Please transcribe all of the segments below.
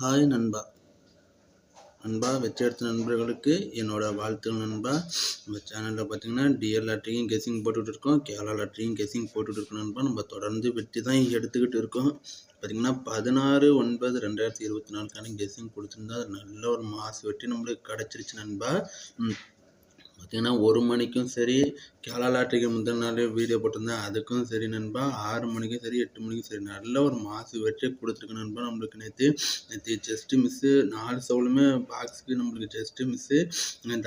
Hi நண்பா. நண்பா வெற்றி எடுத்த நண்பர்களுக்கு என்னோடய வாழ்த்துக்கள் நண்பா. நம்ம சேனலில் பார்த்தீங்கன்னா டிஎல் லாட்ரியும் கெஸிங் போட்டுகிட்டு இருக்கோம். கேரளா லாட்ரியும் கெஸிங் போட்டுகிட்டு இருக்கோம் நண்பா. நம்ம தொடர்ந்து வெற்றி தான் எடுத்துக்கிட்டு இருக்கோம். பார்த்தீங்கன்னா பதினாறு ஒன்பது ரெண்டாயிரத்தி இருபத்தி நாலுக்கான கெஸிங் கொடுத்துருந்தா அது நல்ல ஒரு மாசு வெற்றி நம்மளுக்கு கிடச்சிருச்சு நண்பா. ம், பார்த்தீங்கன்னா ஒரு மணிக்கும் சரி கேரளா லாட்ரிக்கு முந்தின நாளே வீடியோ போட்டிருந்தேன். அதுக்கும் சரி நண்பா ஆறு மணிக்கும் சரி எட்டு மணிக்கும் சரி நல்ல ஒரு மாசு வெற்றி கொடுத்துருக்கு நண்பா நம்மளுக்கு நேற்று நேற்று ஜஸ்ட்டு மிஸ்ஸு நாலு சவுலுமே பாக்ஸுக்கு நம்மளுக்கு ஜஸ்ட்டு மிஸ்ஸு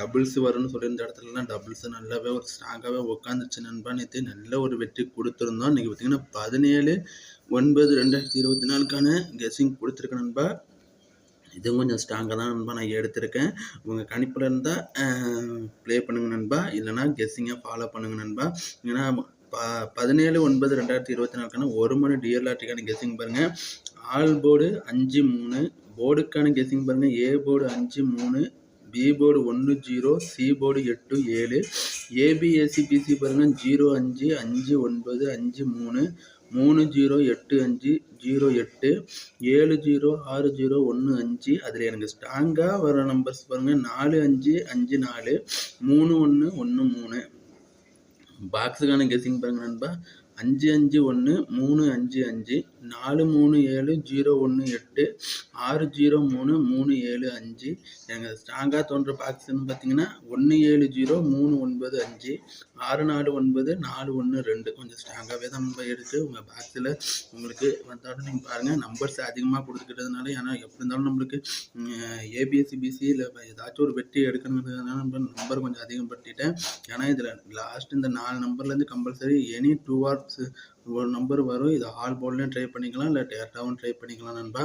டபுள்ஸ் வரும்னு சொல்லியிருந்த இடத்துலலாம் டபுள்ஸ் நல்லாவே ஒரு ஸ்ட்ராங்காகவே உட்காந்துருச்சு நண்பா. நேற்று நல்ல ஒரு வெற்றி கொடுத்துருந்தோம். இன்றைக்கி பார்த்தீங்கன்னா பதினேழு ஒன்பது ரெண்டாயிரத்தி இருபத்தி நாலுக்கான கெஸ்ஸிங் கொடுத்துருக்கு நண்பா. இதுவும் கொஞ்சம் ஸ்ட்ராங்காக தான் நண்பா நான் எடுத்திருக்கேன். உங்கள் கணிப்பில் இருந்தால் ப்ளே பண்ணுங்க நண்பா. இல்லைனா கெஸ்ஸிங்காக ஃபாலோ பண்ணுங்க நண்பா. ஏன்னா ப பதினேழு ஒன்பது ரெண்டாயிரத்தி இருபத்தி நாலுக்கான ஒரு மணி டிஎல் லாட்ரிக்கான கெஸ்ஸிங் பாருங்கள் ஆல் போர்டு அஞ்சு மூணு. போர்டுக்கான கெஸ்ஸிங் பாருங்கள் ஏ போர்டு அஞ்சு மூணு. பி போர்டு ஒன்று ஜீரோ. சி போர்டு எட்டு ஏழு. ஏபிஎஸ்சி பிசி பாருங்கள் ஜீரோ அஞ்சு அஞ்சு ஒன்பது அஞ்சு மூணு. மூணு ஜீரோ எட்டு அஞ்சு ஜீரோ எட்டு ஏழு ஜீரோ ஆறு ஜீரோ ஒன்று அஞ்சு. அதில் எனக்கு ஸ்ட்ராங்காக வர நம்பர்ஸ் பாருங்கள் நாலு அஞ்சு அஞ்சு நாலு மூணு ஒன்று ஒன்று மூணு. பாக்ஸுக்கான கெஸ்ஸிங் பாருங்க நண்பா. அஞ்சு அஞ்சு ஒன்று மூணு அஞ்சு அஞ்சு. நாலு மூணு ஏழு ஜீரோ ஒன்று எட்டு ஆறு ஜீரோ மூணு மூணு ஏழு அஞ்சு. எங்கள் ஸ்ட்ராங்காக தோன்ற பாக்ஸ்ன்னு பார்த்தீங்கன்னா ஒன்று ஏழு ஜீரோ மூணு ஒன்பது அஞ்சு ஆறு நாலு ஒன்பது நாலு ஒன்று ரெண்டு. கொஞ்சம் ஸ்ட்ராங்காகவே தான் நம்ம எடுத்து உங்கள் பாக்ஸில் உங்களுக்கு வந்தாலும் நீங்கள் பாருங்கள் நம்பர்ஸ் அதிகமாக கொடுத்துக்கிட்டதுனால ஏன்னா எப்படி இருந்தாலும் நம்மளுக்கு ஏபிஎஸ்சி பிசி இல்லை ஏதாச்சும் ஒரு வெற்றி எடுக்கணுங்கிறதுனால நம்ம நம்பர் கொஞ்சம் அதிகம் பட்டிட்டேன் ஏன்னா இதில் லாஸ்ட் இந்த நாலு நம்பர்லேருந்து கம்பல்சரி எனி டூ ஆர்ஸ் ஒரு நம்பர் வரும். இது ஆல் போர்ட்லேயும் ட்ரை பண்ணிக்கலாம். இல்லை டேட்டாவும் ட்ரை பண்ணிக்கலாம் நண்பா.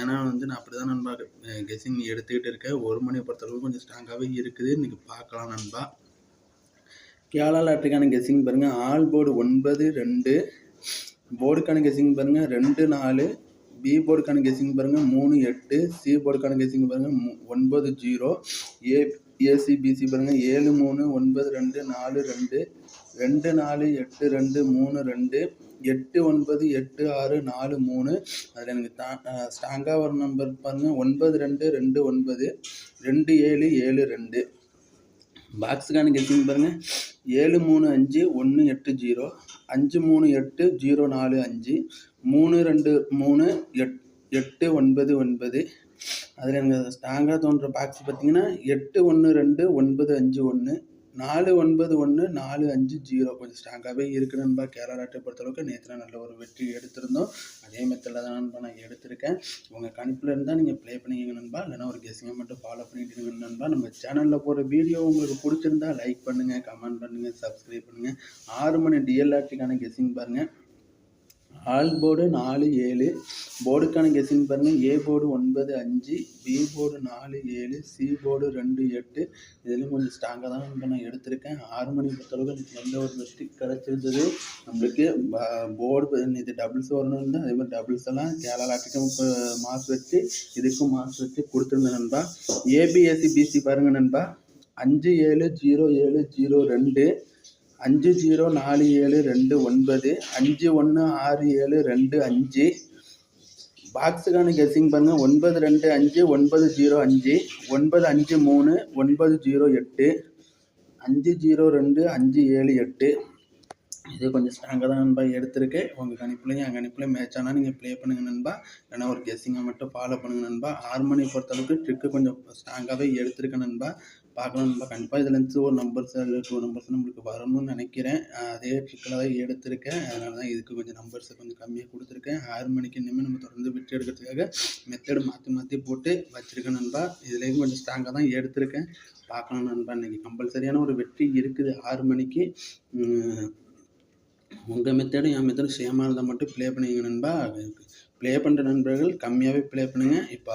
ஏன்னா வந்து நான் அப்படி தான் நண்பா கெஸிங் எடுத்துக்கிட்டு இருக்கேன் ஒரு மணியை பொறுத்தளவுக்கு கொஞ்சம் ஸ்ட்ராங்காகவே இருக்குது. இன்றைக்கி பார்க்கலாம் நண்பா. கேரளா லாட்டரிக்கான கெஸிங் பாருங்கள் ஆல் போர்டு ஒன்பது ரெண்டு. போர்டுக்கான கெஸிங் பாருங்கள் ரெண்டு நாலு. பி போர்டுக்கான கெஸிங் பாருங்கள் மூணு எட்டு. சி போர்டுக்கான கெஸிங் பாருங்கள் ஒன்பது ஜீரோ ஏ ஏசிபிசி பாருங்கள் ஏழு மூணு ஒன்பது ரெண்டு நாலு ரெண்டு. ரெண்டு நாலு எட்டு ரெண்டு மூணு ரெண்டு எட்டு ஒன்பது எட்டு ஆறு நாலு மூணு. அதில் எனக்கு தா ஸ்ட்ராங்காக வர நம்பர் பாருங்கள் ஒன்பது ரெண்டு ரெண்டு ஒன்பது ரெண்டு ஏழு ஏழு ரெண்டு. பாக்ஸுக்கான கெஸ்டிங் பாருங்கள் ஏழு மூணு அஞ்சு ஒன்று எட்டு ஜீரோ அஞ்சு மூணு எட்டு ஜீரோ நாலு அஞ்சு மூணு ரெண்டு மூணு எட் எட்டு ஒன்பது ஒன்பது. அதில் எனக்கு ஸ்ட்ராங்காக தோன்ற பாக்ஸ் பார்த்தீங்கன்னா எட்டு ஒன்று ரெண்டு ஒன்பது அஞ்சு ஒன்று நாலு ஒன்பது ஒன்று நாலு அஞ்சு ஜீரோ. கொஞ்சம் ஸ்ட்ராங்காகவே இருக்கு நண்பா. கேரளா நாட்டை பொறுத்தளவுக்கு நேற்று நல்ல ஒரு வெற்றி எடுத்திருந்தோம். அதே மெத்தடில் தான் நண்பா நான் எடுத்திருக்கேன். உங்கள் கணிப்பில் இருந்தால் நீங்கள் ப்ளே பண்ணிக்கங்க நண்பா. இல்லைனா ஒரு கெஸிங்கை மட்டும் ஃபாலோ பண்ணிட்டு நண்பா. நம்ம சேனலில் போகிற வீடியோ உங்களுக்கு பிடிச்சிருந்தா லைக் பண்ணுங்கள் கமெண்ட் பண்ணுங்கள் சப்ஸ்கிரைப் பண்ணுங்கள் ஆறு மணி டிஎல்ஆர்டிக்கான கெஸிங் பாருங்கள் ஆல் போர்டு நாலு ஏழு. போர்டுக்கான கெஸிங் பாருங்கள் ஏ போர்டு ஒன்பது அஞ்சு பி போர்டு நாலு ஏழு சி போர்டு ரெண்டு எட்டு. இதுலேயும் கொஞ்சம் ஸ்ட்ராங்காக தான் இப்போ நான் எடுத்திருக்கேன். ஆறு மணி பொறுத்தளவுக்கு எனக்கு நல்ல ஒரு மிஸ்டேக் கிடச்சிருந்தது? நம்மளுக்கு போர்டு இது டபுள்ஸ் வரணும் அதே மாதிரி டபுள்ஸ் எல்லாம் கேரளா லாட்டுக்கும் மாஸ் வச்சு இதுக்கும் மாஸ் வச்சு கொடுத்துருந்தேன் நண்பா. ஏபிஎஸ்சி பிசி பாருங்க நண்பா. அஞ்சு ஏழு ஜீரோ ஏழு ஜீரோ ரெண்டு. அஞ்சு ஜீரோ நாலு ஏழு ரெண்டு ஒன்பது அஞ்சு ஒன்று ஆறு ஏழு ரெண்டு அஞ்சு. பாக்ஸுக்கான கெஸ்ஸிங் பாருங்கள் ஒன்பது ரெண்டு அஞ்சு ஒன்பது ஜீரோ அஞ்சு ஒன்பது அஞ்சு மூணு ஒன்பது ஜீரோ எட்டு அஞ்சு ஜீரோ ரெண்டு அஞ்சு ஏழு எட்டு. இது கொஞ்சம் ஸ்ட்ராங்காக தான் நண்பா எடுத்திருக்கேன் உங்கள் கணிப்புலையும் என் கணிப்புலையும் மேட்ச் ஆனால் நீங்கள் ப்ளே பண்ணுங்க நண்பா. ஏன்னா ஒரு கெஸ்ஸிங்காக மட்டும் ஃபாலோ பண்ணுங்க நண்பா. ஆறு மணி பொறுத்தளவுக்கு ட்ரிக்கு கொஞ்சம் ஸ்ட்ராங்காகவே எடுத்திருக்கேன் நண்பா. பார்க்கலாம் நண்பா. கண்டிப்பாக இதுலேருந்து ஒரு நம்பர்ஸ் இல்லை டூ நம்பர்ஸ் நம்மளுக்கு வரணும்னு நினைக்கிறேன். அதே ட்ரிக்கில் தான் எடுத்திருக்கேன். அதனால தான் இதுக்கு கொஞ்சம் நம்பர்ஸை கொஞ்சம் கம்மியாக கொடுத்துருக்கேன். ஆறு மணிக்கு இனிமேல் நம்ம தொடர்ந்து விட்டு எடுக்கிறதுக்காக மெத்தடு மாற்றி மாற்றி போட்டு வச்சுருக்கேன் நண்பா. இதுலேயும் கொஞ்சம் ஸ்ட்ராங்காக தான் எடுத்திருக்கேன். பார்க்கலாம் நண்பா. இன்றைக்கி கம்பல்சரியான ஒரு வெற்றி இருக்குது. ஆறு மணிக்கு உங்கள் மெத்தடும் என் மெத்தடும் சேமாக இருந்தால் மட்டும் ப்ளே பண்ணிங்க நண்பா. ப்ளே பண்ணுற நண்பர்கள் கம்மியாகவே ப்ளே பண்ணுங்கள் இப்போ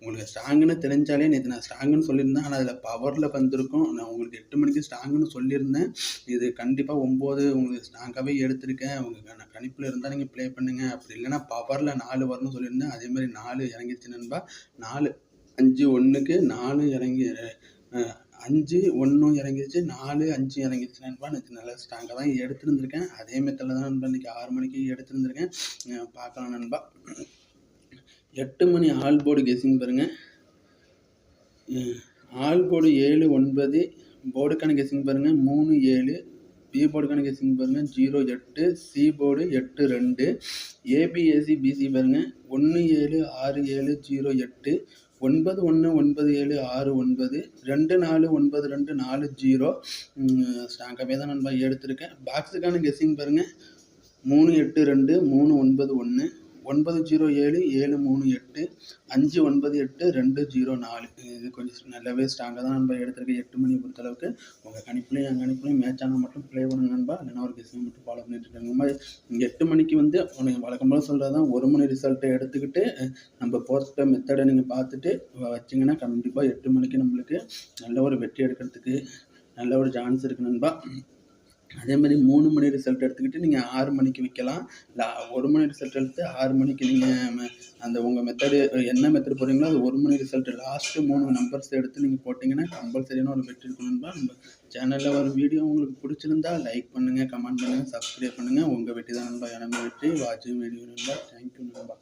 உங்களுக்கு ஸ்ட்ராங்குன்னு தெரிஞ்சாலே நேற்று நான் ஸ்ட்ராங்குன்னு சொல்லியிருந்தேன். ஆனால் அதில் பவரில் வந்திருக்கும். நான் உங்களுக்கு எட்டு மணிக்கு ஸ்ட்ராங்குன்னு சொல்லியிருந்தேன். இது கண்டிப்பாக ஒம்பது உங்களுக்கு ஸ்ட்ராங்காகவே எடுத்திருக்கேன். உங்களுக்கு நான் கணிப்பில் இருந்தால் நீங்கள் ப்ளே பண்ணுங்கள் அப்படி இல்லைன்னா பவரில் நாலு வரணும்னு சொல்லியிருந்தேன். அதே மாதிரி நாலு இறங்கிருச்சு நண்பா. நாலு அஞ்சு ஒன்றுக்கு நாலு இறங்கி அஞ்சு ஒன்றும் இறங்கிருச்சு நாலு அஞ்சு இறங்கிருச்சு நண்பா. நேற்று நல்லா ஸ்ட்ராங்காக தான் எடுத்துருந்துருக்கேன். அதே மெத்தடில் தான் நண்பா இன்றைக்கி ஆறு மணிக்கு எடுத்துருந்துருக்கேன். பார்க்கலாம் நண்பா. எட்டு மணி ஆல் போர்டு கெஸிங் பாருங்கள் ஆல் போர்டு ஏழு ஒன்பது. போர்டுக்கான கெஸிங் பாருங்கள் மூணு ஏழு பி போர்டுக்கான கெஸிங் பாருங்கள் ஜீரோ எட்டு சி போர்டு எட்டு ரெண்டு. ஏபிஏசி பிசி பாருங்கள் ஒன்று ஏழு ஆறு ஏழு ஜீரோ எட்டு. ஒன்பது ஒன்று ஒன்பது ஏழு ஆறு ஒன்பது. ரெண்டு நாலு ஒன்பது ரெண்டு நாலு ஜீரோ. ஸ்டாங்கமே தான் நான் எடுத்திருக்கேன். பாக்ஸுக்கான கெஸ்ஸிங் பாருங்கள் மூணு எட்டு ரெண்டு மூணு ஒன்பது ஒன்று ஒன்பது ஜீரோ ஏழு ஏழு மூணு எட்டு அஞ்சு ஒன்பது எட்டு ரெண்டு ஜீரோ நாலு. இது கொஞ்சம் நல்லாவே ஸ்ட்ராங்காக தான் நம்ம எடுத்திருக்கேன் எட்டு மணி பொறுத்தளவுக்கு உங்கள் கணிப்புலையும் என் கணிப்புலையும் மேட்ச் ஆனால் மட்டும் ப்ளே பண்ணுங்க நண்பா. இல்லைன்னா ஒரு கெஸ்ஸிங் மட்டும் ஃபாலோ பண்ணிட்டு இருக்காங்க மாதிரி எட்டு மணிக்கு வந்து உனக்கு வழக்கம்போல சொல்கிறது தான் ஒரு மணி ரிசல்ட்டை எடுத்துக்கிட்டு நம்ம போகிற மெத்தடை நீங்கள் பார்த்துட்டு வச்சிங்கன்னா கண்டிப்பாக எட்டு மணிக்கு நம்மளுக்கு நல்ல ஒரு வெற்றி எடுக்கிறதுக்கு நல்ல ஒரு சான்ஸ் இருக்குது நண்பா. அதே மாதிரி மூணு மணி ரிசல்ட் எடுத்துக்கிட்டு நீங்கள் ஆறு மணிக்கு விற்கலாம் இல்லை ஒரு மணி ரிசல்ட் எடுத்து ஆறு மணிக்கு நீங்கள் அந்த உங்கள் மெத்தடு என்ன மெத்தட் போடுறீங்களோ அது ஒரு மணி ரிசல்ட் லாஸ்ட்டு மூணு நம்பர்ஸ் எடுத்து நீங்கள் போட்டிங்கன்னா கம்பல்சரியான ஒரு வெற்றி இருக்கணும்பா நம்ம சேனலில் ஒரு வீடியோ உங்களுக்கு பிடிச்சிருந்தா லைக் பண்ணுங்கள் கமெண்ட் பண்ணுங்கள் சப்ஸ்கிரைப் பண்ணுங்கள் உங்கள் வெற்றி தான் நண்பா. எனக்கு வெற்றி. வாட்சிங் வீடியோ நண்பா. தேங்க்யூ நண்பா.